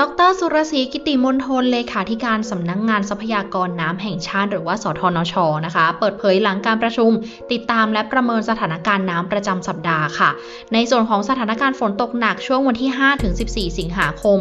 ดรสุรศรีกิติมนทนเลขาธิการสำนักงงานทรัพยากรน้ำแห่งชาติ หรือว่าสทนชนะคะ เปิดเผยหลังการประชุม ติดตามและประเมินสถานการณ์น้ำประจำสัปดาห์ค่ะ ในส่วนของสถานการณ์ฝนตกหนักช่วงวันที่ 5-14 สิงหาคม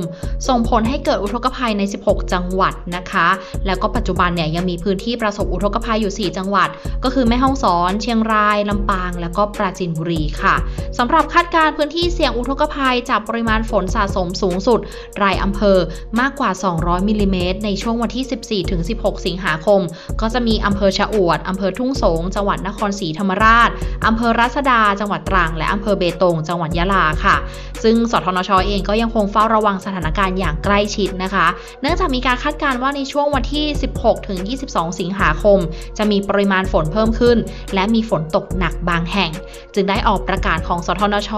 ส่งผลให้เกิดอุทกภัยใน 16 จังหวัดนะคะ แล้วก็ปัจจุบันเนี่ยยังมีพื้นที่ประสบอุทกภัยอยู่ 4 จังหวัด ก็คือแม่ฮ่องสอน เชียงราย ลำปาง แล้วก็ปราจีนบุรีค่ะสำหรับคาดการณ์พื้นที่เสี่ยงอุทกภัยจากปริมาณฝนสะสมสูงสุดรายอำเภอมากกว่า 200มิลลิเมตรในช่วงวันที่ 14-16 สิงหาคม ก็จะมีอำเภอชะอวดอำเภอทุ่งสง จังหวัดนครศรีธรรมราชอำเภอรัศดา จังหวัดตรัง และอำเภอเบตง จังหวัดยะลาค่ะ ซึ่งสทนชเองก็ยังคงเฝ้าระวังสถานการณ์อย่างใกล้ชิดนะคะ เนื่องจากมีการคาดการณ์ว่าในช่วงวันที่ 16-22 สิงหาคม จะมีปริมาณฝนเพิ่มขึ้น และมีฝนตกหนักบางแห่ง จึงได้ออกประกาศของสทนช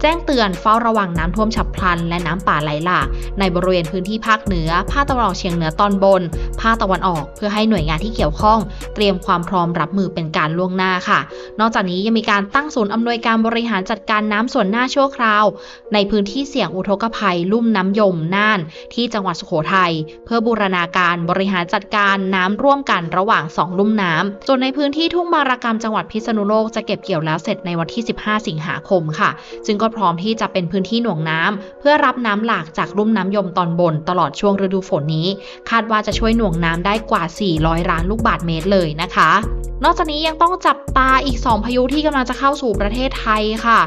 แจ้งเตือนเฝ้าระวังน้ำท่วมฉับพลัน และน้ำป่าไหลหลากในบริเวณพื้นที่ภาคเหนือ ภาคตะวันออกเฉียงเหนือตอนบน ภาคตะวันออก เพื่อให้หน่วยงานที่เกี่ยวข้อง เตรียมความพร้อมรับมือเป็นการล่วงหน้าค่ะ นอกจากนี้ยังมีการตั้งศูนย์อำนวยการบริหารจัดการน้ำส่วนหน้าชั่วคราว ในพื้นที่เสี่ยงอุทกภัย ลุ่มน้ำยมน่าน ที่จังหวัดสุโขทัยเพื่อบูรณาการบริหารจัดการน้ำร่วมกันระหว่าง 2 ลุ่มน้ำส่วนในพื้นที่ทุ่งบารากรรมจังหวัดพิษณุโลกจะเก็บเกี่ยวแล้วเสร็จในวันที่ 15 สิงหาคมค่ะ จึงก็พร้อมที่จะเป็นพื้นที่หน่วงน้ำเพื่อรับน้ำหลากจากรุ่มน้ำยมตอนบน ตลอดช่วงฤดูฝนนี้ คาดว่าจะช่วยหน่วงน้ำได้กว่า 400 ล้านลูกบาศก์เมตรเลยนะคะ นอกจากนี้ยังต้องจับตาอีก 2 พายุที่กำลังจะเข้าสู่ประเทศไทยค่ะ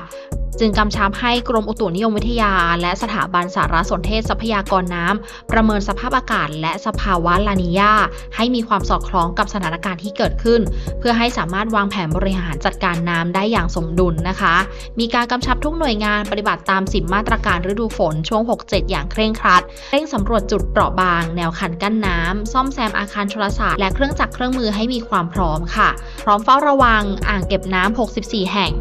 จึงกำชับให้กรมอุตุนิยมวิทยา และสถาบันสารสนเทศทรัพยากรน้ำ ประเมินสภาพอากาศ และสภาวะลานิญาให้มีความสอดคล้องกับสถานการณ์ที่เกิดขึ้น เพื่อให้สามารถวางแผนบริหารจัดการน้ำได้อย่างสมดุลนะคะ มีการกำชับทุกหน่วยงานปฏิบัติตาม10มาตรการฤดูฝนช่วง 67 อย่างเคร่งครัด เร่งสำรวจจุดเปราะบาง แนวคันกั้นน้ำ ซ่อมแซมอาคารโทรศัพท์และเครื่องจักรเครื่องมือให้มีความพร้อมค่ะ พร้อมเฝ้าระวังอ่างเก็บน้ำ 64 แห่ง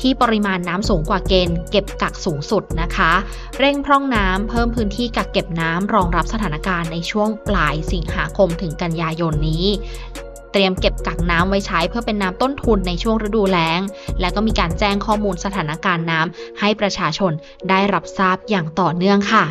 ที่ปริมาณน้ำสูงกว่าเกณฑ์เก็บกักสูงสุดนะคะ เร่งพร่องน้ำเพิ่มพื้นที่กักเก็บน้ำรองรับสถานการณ์ในช่วงปลายสิงหาคมถึงกันยายนนี้เตรียมเก็บกักน้ำไว้ใช้เพื่อเป็นน้ำต้นทุนในช่วงฤดูแล้ง และก็มีการแจ้งข้อมูลสถานการณ์น้ำให้ประชาชนได้รับทราบอย่างต่อเนื่องค่ะ